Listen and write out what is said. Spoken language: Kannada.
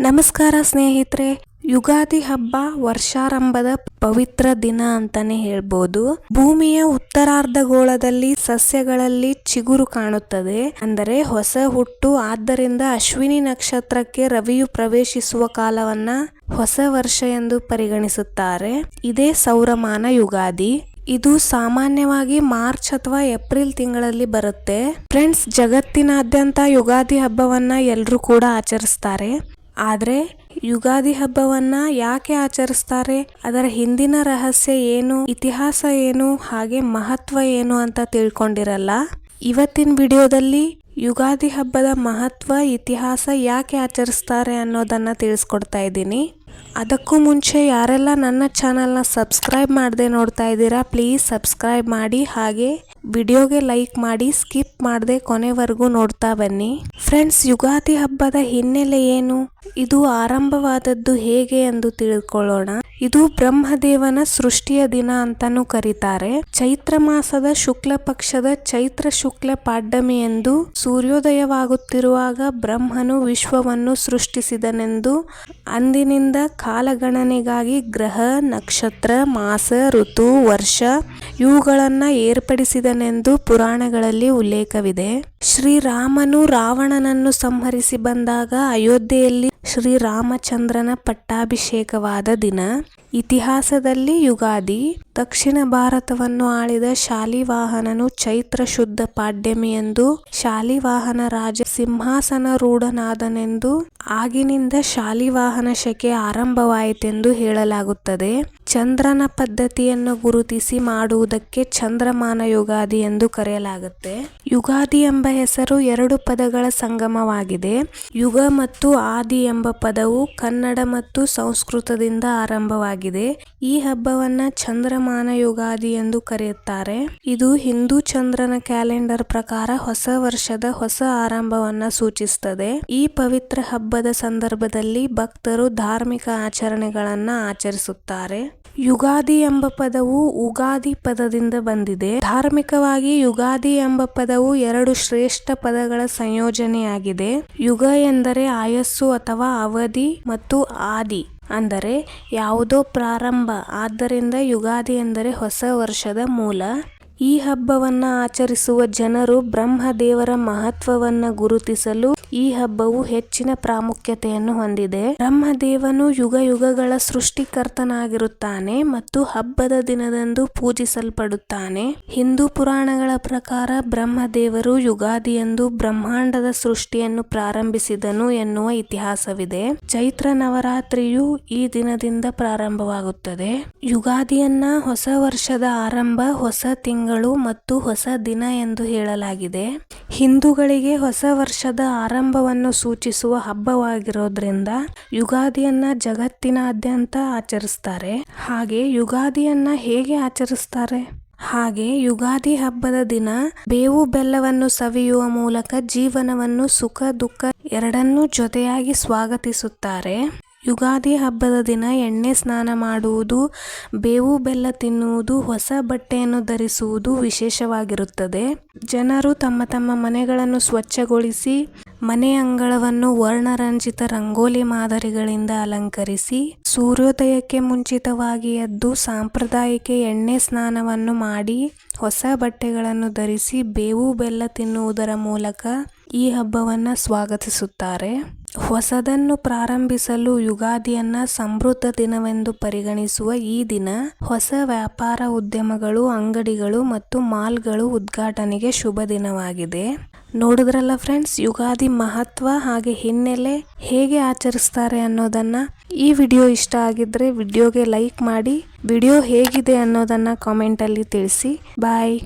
ನಮಸ್ಕಾರ ಸ್ನೇಹಿತರೆ, ಯುಗಾದಿ ಹಬ್ಬ ವರ್ಷಾರಂಭದ ಪವಿತ್ರ ದಿನ ಅಂತಾನೆ ಹೇಳ್ಬೋದು. ಭೂಮಿಯ ಉತ್ತರಾರ್ಧಗೋಳದಲ್ಲಿ ಸಸ್ಯಗಳಲ್ಲಿ ಚಿಗುರು ಕಾಣುತ್ತದೆ. ಅಂದರೆ ಹೊಸ ಹುಟ್ಟು, ಆದ್ದರಿಂದ ಅಶ್ವಿನಿ ನಕ್ಷತ್ರಕ್ಕೆ ರವಿಯು ಪ್ರವೇಶಿಸುವ ಕಾಲವನ್ನ ಹೊಸ ವರ್ಷ ಎಂದು ಪರಿಗಣಿಸುತ್ತಾರೆ. ಇದೇ ಸೌರಮಾನ ಯುಗಾದಿ. ಇದು ಸಾಮಾನ್ಯವಾಗಿ ಮಾರ್ಚ್ ಅಥವಾ ಏಪ್ರಿಲ್ ತಿಂಗಳಲ್ಲಿ ಬರುತ್ತೆ. ಫ್ರೆಂಡ್ಸ್, ಜಗತ್ತಿನಾದ್ಯಂತ ಯುಗಾದಿ ಹಬ್ಬವನ್ನ ಎಲ್ಲರೂ ಕೂಡ ಆಚರಿಸ್ತಾರೆ. ಆದರೆ, ಯುಗಾದಿ ಹಬ್ಬವನ್ನ ಯಾಕೆ ಆಚರಿಸ್ತಾರೆ? ಅದರ ಹಿಂದಿನ ರಹಸ್ಯ ಏನು? ಇತಿಹಾಸ ಏನು? ಹಾಗೆ ಮಹತ್ವ ಏನು ಅಂತ ತಿಳ್ಕೊಂಡಿರಲ್ಲ? ಇವತ್ತಿನ ವಿಡಿಯೋದಲ್ಲಿ ಯುಗಾದಿ ಹಬ್ಬದ ಮಹತ್ವ, ಇತಿಹಾಸ ಯಾಕೆ ಆಚರಿಸ್ತಾರೆ ಅನ್ನೋದನ್ನ ತಿಳಿಸ್ಕೊಡ್ತಾ ಇದ್ದೀನಿ. ಅದಕ್ಕೂ ಮುಂಚೆ ಯಾರೆಲ್ಲ ನನ್ನ ಚಾನಲ್ನ ಸಬ್ಸ್ಕ್ರೈಬ್ ಮಾಡದೆ ನೋಡ್ತಾ ಇದ್ದೀರಾ ಪ್ಲೀಸ್ ಸಬ್ಸ್ಕ್ರೈಬ್ ಮಾಡಿ. ಹಾಗೆ ವಿಡಿಯೋಗೆ ಲೈಕ್ ಮಾಡಿ ಸ್ಕಿಪ್ ಮಾಡದೆ ಕೊನೆವರೆಗೂ ನೋಡ್ತಾ ಬನ್ನಿ. ಫ್ರೆಂಡ್ಸ್ ಯುಗಾದಿ ಹಬ್ಬದ ಹಿನ್ನೆಲೆ ಏನು? ಇದು ಆರಂಭವಾದದ್ದು ಹೇಗೆ ಎಂದು ತಿಳಿದುಕೊಳ್ಳೋಣ ಇದು ಬ್ರಹ್ಮದೇವನ ಸೃಷ್ಟಿಯ ದಿನ ಅಂತಾನೂ ಕರೀತಾರೆ. ಚೈತ್ರ ಮಾಸದ ಶುಕ್ಲ ಪಕ್ಷದ ಚೈತ್ರ ಶುಕ್ಲ ಪಾಡ್ಯಮಿ ಎಂದು ಸೂರ್ಯೋದಯವಾಗುತ್ತಿರುವಾಗ ಬ್ರಹ್ಮನು ವಿಶ್ವವನ್ನು ಸೃಷ್ಟಿಸಿದನೆಂದು ಅಂದಿನಿಂದ ಕಾಲಗಣನೆಗಾಗಿ ಗ್ರಹ, ನಕ್ಷತ್ರ, ಮಾಸ, ಋತು, ವರ್ಷ ಇವುಗಳನ್ನ ಏರ್ಪಡಿಸಿದನೆಂದು ಪುರಾಣಗಳಲ್ಲಿ ಉಲ್ಲೇಖವಿದೆ. ಶ್ರೀರಾಮನು ರಾವಣನನ್ನು ಸಂಹರಿಸಿ ಬಂದಾಗ ಅಯೋಧ್ಯೆಯಲ್ಲಿ ಶ್ರೀರಾಮಚಂದ್ರನ ಪಟ್ಟಾಭಿಷೇಕವಾದ ದಿನ. ಇತಿಹಾಸದಲ್ಲಿ ಯುಗಾದಿ. ದಕ್ಷಿಣ ಭಾರತವನ್ನು ಆಳಿದ ಶಾಲಿವಾಹನನು ಚೈತ್ರ ಶುದ್ಧ ಪಾಡ್ಯಮಿ ಎಂದು ಶಾಲಿವಾಹನ ರಾಜ ಸಿಂಹಾಸನರೂಢನಾದನೆಂದು ಆಗಿನಿಂದ ಶಾಲಿವಾಹನ ಶಕೆ ಆರಂಭವಾಯಿತೆಂದು ಹೇಳಲಾಗುತ್ತದೆ. ಚಂದ್ರನ ಪದ್ಧತಿಯನ್ನು ಗುರುತಿಸಿ ಮಾಡುವುದಕ್ಕೆ ಚಂದ್ರಮಾನ ಯುಗಾದಿ ಎಂದು ಕರೆಯಲಾಗುತ್ತೆ. ಯುಗಾದಿ ಎಂಬ ಹೆಸರು ಎರಡು ಪದಗಳ ಸಂಗಮವಾಗಿದೆ. ಯುಗ ಮತ್ತು ಆದಿ ಎಂಬ ಪದವು ಕನ್ನಡ ಮತ್ತು ಸಂಸ್ಕೃತದಿಂದ ಆರಂಭವಾಗಿದೆ. ಈ ಹಬ್ಬವನ್ನ ಚಂದ್ರಮಾನ ಯುಗಾದಿ ಎಂದು ಕರೆಯುತ್ತಾರೆ. ಇದು ಹಿಂದೂ ಚಂದ್ರನ ಕ್ಯಾಲೆಂಡರ್ ಪ್ರಕಾರ ಹೊಸ ವರ್ಷದ ಹೊಸ ಆರಂಭವನ್ನ ಸೂಚಿಸುತ್ತದೆ. ಈ ಪವಿತ್ರ ಹಬ್ಬದ ಸಂದರ್ಭದಲ್ಲಿ ಭಕ್ತರು ಧಾರ್ಮಿಕ ಆಚರಣೆಗಳನ್ನ ಆಚರಿಸುತ್ತಾರೆ. ಯುಗಾದಿ ಎಂಬ ಪದವು ಉಗಾದಿ ಪದದಿಂದ ಬಂದಿದೆ. ಧಾರ್ಮಿಕವಾಗಿ ಯುಗಾದಿ ಎಂಬ ಪದವು ಎರಡು ಶ್ರೇಷ್ಠ ಪದಗಳ ಸಂಯೋಜನೆಯಾಗಿದೆ. ಯುಗ ಎಂದರೆ ಆಯಸ್ಸು ಅಥವಾ ಅವಧಿ ಮತ್ತು ಆದಿ ಅಂದರೆ ಯಾವುದೋ ಪ್ರಾರಂಭ. ಆದ್ದರಿಂದ ಯುಗಾದಿ ಎಂದರೆ ಹೊಸ ವರ್ಷದ ಮೂಲ. ಈ ಹಬ್ಬವನ್ನ ಆಚರಿಸುವ ಜನರು ಬ್ರಹ್ಮದೇವರ ಮಹತ್ವವನ್ನ ಗುರುತಿಸಲು ಈ ಹಬ್ಬವು ಹೆಚ್ಚಿನ ಪ್ರಾಮುಖ್ಯತೆಯನ್ನು ಹೊಂದಿದೆ. ಬ್ರಹ್ಮದೇವನು ಯುಗ ಯುಗಗಳ ಸೃಷ್ಟಿಕರ್ತನಾಗಿರುತ್ತಾನೆ ಮತ್ತು ಹಬ್ಬದ ದಿನದಂದು ಪೂಜಿಸಲ್ಪಡುತ್ತಾನೆ. ಹಿಂದೂ ಪುರಾಣಗಳ ಪ್ರಕಾರ ಬ್ರಹ್ಮದೇವರು ಯುಗಾದಿಯಂದು ಬ್ರಹ್ಮಾಂಡದ ಸೃಷ್ಟಿಯನ್ನು ಪ್ರಾರಂಭಿಸಿದನು ಎನ್ನುವ ಇತಿಹಾಸವಿದೆ. ಚೈತ್ರ ನವರಾತ್ರಿಯು ಈ ದಿನದಿಂದ ಪ್ರಾರಂಭವಾಗುತ್ತದೆ. ಯುಗಾದಿಯನ್ನ ಹೊಸ ವರ್ಷದ ಆರಂಭ ಹೊಸ ತಿಂಗಳು ಮತ್ತು ಹೊಸ ದಿನ ಎಂದು ಹೇಳಲಾಗಿದೆ. ಹಿಂದೂಗಳಿಗೆ ಹೊಸ ವರ್ಷದ ಆರಂಭವನ್ನು ಸೂಚಿಸುವ ಹಬ್ಬವಾಗಿರೋದ್ರಿಂದ ಯುಗಾದಿಯನ್ನ ಜಗತ್ತಿನಾದ್ಯಂತ ಆಚರಿಸ್ತಾರೆ. ಹಾಗೆ ಯುಗಾದಿಯನ್ನ ಹೇಗೆ ಆಚರಿಸ್ತಾರೆ? ಹಾಗೆ ಯುಗಾದಿ ಹಬ್ಬದ ದಿನ ಬೇವು ಬೆಲ್ಲವನ್ನು ಸವಿಯುವ ಮೂಲಕ ಜೀವನವನ್ನು ಸುಖ ದುಃಖ ಎರಡನ್ನೂ ಜೊತೆಯಾಗಿ ಸ್ವಾಗತಿಸುತ್ತಾರೆ. ಯುಗಾದಿ ಹಬ್ಬದ ದಿನ ಎಣ್ಣೆ ಸ್ನಾನ ಮಾಡುವುದು, ಬೇವು ಬೆಲ್ಲ ತಿನ್ನುವುದು, ಹೊಸ ಬಟ್ಟೆಯನ್ನು ಧರಿಸುವುದು ವಿಶೇಷವಾಗಿರುತ್ತದೆ. ಜನರು ತಮ್ಮ ತಮ್ಮ ಮನೆಗಳನ್ನು ಸ್ವಚ್ಛಗೊಳಿಸಿ, ಮನೆ ಅಂಗಳವನ್ನು ವರ್ಣರಂಜಿತ ರಂಗೋಲಿ ಮಾದರಿಗಳಿಂದ ಅಲಂಕರಿಸಿ, ಸೂರ್ಯೋದಯಕ್ಕೆ ಮುಂಚಿತವಾಗಿ ಎದ್ದು ಸಾಂಪ್ರದಾಯಿಕ ಎಣ್ಣೆ ಸ್ನಾನವನ್ನು ಮಾಡಿ, ಹೊಸ ಬಟ್ಟೆಗಳನ್ನು ಧರಿಸಿ, ಬೇವು ಬೆಲ್ಲ ತಿನ್ನುವುದರ ಮೂಲಕ ಈ ಹಬ್ಬವನ್ನು ಸ್ವಾಗತಿಸುತ್ತಾರೆ. ಹೊಸದನ್ನು ಪ್ರಾರಂಭಿಸಲು ಯುಗಾದಿಯನ್ನ ಸಮೃದ್ಧ ದಿನವೆಂದು ಪರಿಗಣಿಸುವ ಈ ದಿನ ಹೊಸ ವ್ಯಾಪಾರ ಉದ್ಯಮಗಳು, ಅಂಗಡಿಗಳು ಮತ್ತು ಮಾಲ್ಗಳು ಉದ್ಘಾಟನೆಗೆ ಶುಭ ದಿನವಾಗಿದೆ. ನೋಡಿದ್ರಲ್ಲ ಫ್ರೆಂಡ್ಸ್, ಯುಗಾದಿ ಮಹತ್ವ ಹಾಗೆ ಹಿನ್ನೆಲೆ ಹೇಗೆ ಆಚರಿಸ್ತಾರೆ ಅನ್ನೋದನ್ನ. ಈ ವಿಡಿಯೋ ಇಷ್ಟ ಆಗಿದ್ರೆ ವಿಡಿಯೋಗೆ ಲೈಕ್ ಮಾಡಿ, ವಿಡಿಯೋ ಹೇಗಿದೆ ಅನ್ನೋದನ್ನ ಕಾಮೆಂಟಲ್ಲಿ ತಿಳಿಸಿ. ಬಾಯ್